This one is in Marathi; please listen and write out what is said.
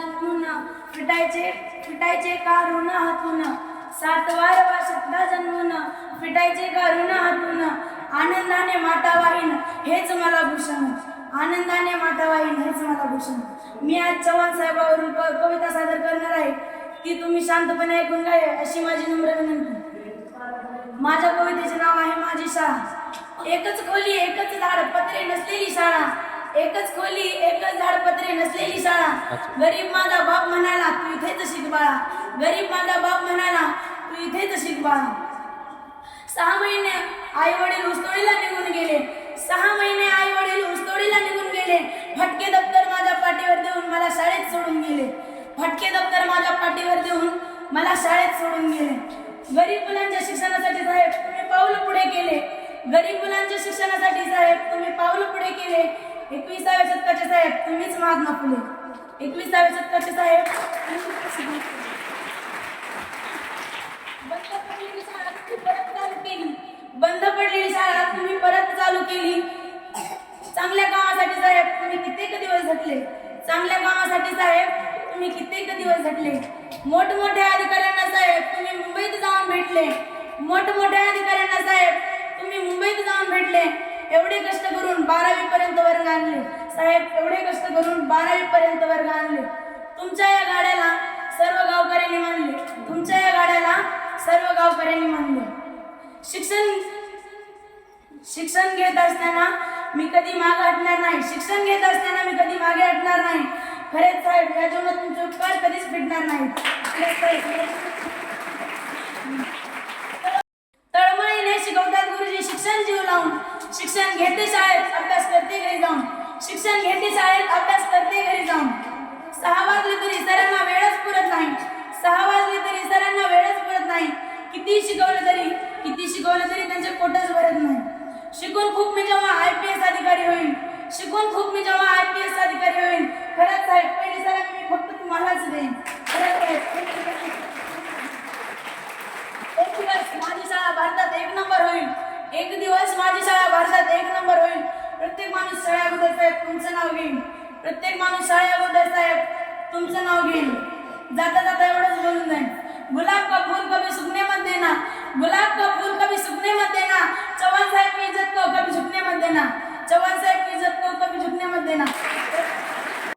जन्मून फिटायचे फिटायचे का ऋण हातून. सात वार वाशतला जन्मून फिटायचे का ऋण हातून. आनंदाने माता वाहीन हेच मला भूषण. आनंदाने माता वाहीन हेच मला भूषण. मी आज चव्हाण साहेबावरून क- कविता सादर करणार आहे. ती तुम्ही शांतपणे ऐकून घ्या अशी माझी नम्र विनंती. माझ्या कवितेचे नाव आहे माझी शाळा. एकच खोली एकच झाड एकच खोली एकच झाड पत्रे नसलेली शाळा. गरीब माझा बाप म्हणाला तू इथेच शिक बाळा. गरीब माझा बाप म्हणाला तू इथेच शिक बाळा. सहा महिने आई वडील उस्तोडीला निघून गेले. सहा महिने आई वडील उस्तोडीला निघून गेले. फटके दप्तर माझ्या पाठीवर देऊन मला शाळेत सोडून गेले. फटके दप्तर माझ्या पाठीवर देऊन मला शाळेत सोडून गेले. गरीब मुलांच्या शिक्षणासाठी एकविसाव्या शतकाचे साहेब तुम्हीच महात्मा फुले. एकविसाव्या शतकाचे साहेब बंद पडलेली शाळा तुम्ही परत चालू केली. बंद पडलेली शाळा तुम्ही परत चालू केली. चांगल्या कामासाठी साहेब तुम्ही कित्येक दिवस झटले. चांगल्या कामासाठी साहेब तुम्ही कित्येक दिवस झटले. मोठमोठ्या अधिकाऱ्यांना साहेब तुम्ही मुंबईत जाऊन भेटले. मोठमोठ्या अधिकाऱ्यांना साहेब तुम्ही मुंबईत जाऊन भेटले. एवढे कष्ट करून बारावी पर्यंत वर्ग आणले. साहेब एवढे कष्ट करून बारावी पर्यंत वर्ग आणले. तुमच्या या गाड्याला सर्व गावकऱ्यांनी मानले. तुमच्या या गाड्याला सर्व गावकऱ्यांनी मानले. शिक्षण शिक्षण घेत असताना मी कधी मागे हटणार नाही. शिक्षण घेत असताना मी कधी मागे हटणार नाही. खरेच साहेब या जीवनात तुमचे उपकार कधीच फिटणार नाही शिक्षण घेतेच आहेत अभ्यास करते घरी जाऊन. शिक्षण घेतेच आहेत अभ्यास करते घरी जाऊन. सहा वाजले तरी सरांना वेळच पुरत नाही. सहा वाजले तरी सरांना वेळच पुरत नाही. किती शिकवलं तरी किती शिकवलं तरी त्यांचे पोटच भरत नाही. शिकून खूप मी जेव्हा आय पी एस अधिकारी होईल शिकून खूप मी जेव्हा आय पी एस अधिकारी होईल खरंच साहेब पहिले सर मी फक्त तुम्हालाच देईन. एक दिवस माझी शाळा भारतात एक नंबर होईल. एक दिवस माझी शाळा प्रत्येक माणूस शाळे अगोदर साहेब तुमचं नाव घेईन. प्रत्येक माणूस शाळे अगोदर साहेब तुमचं नाव घेईन. जाता जाता एवढंच बोलून जाईल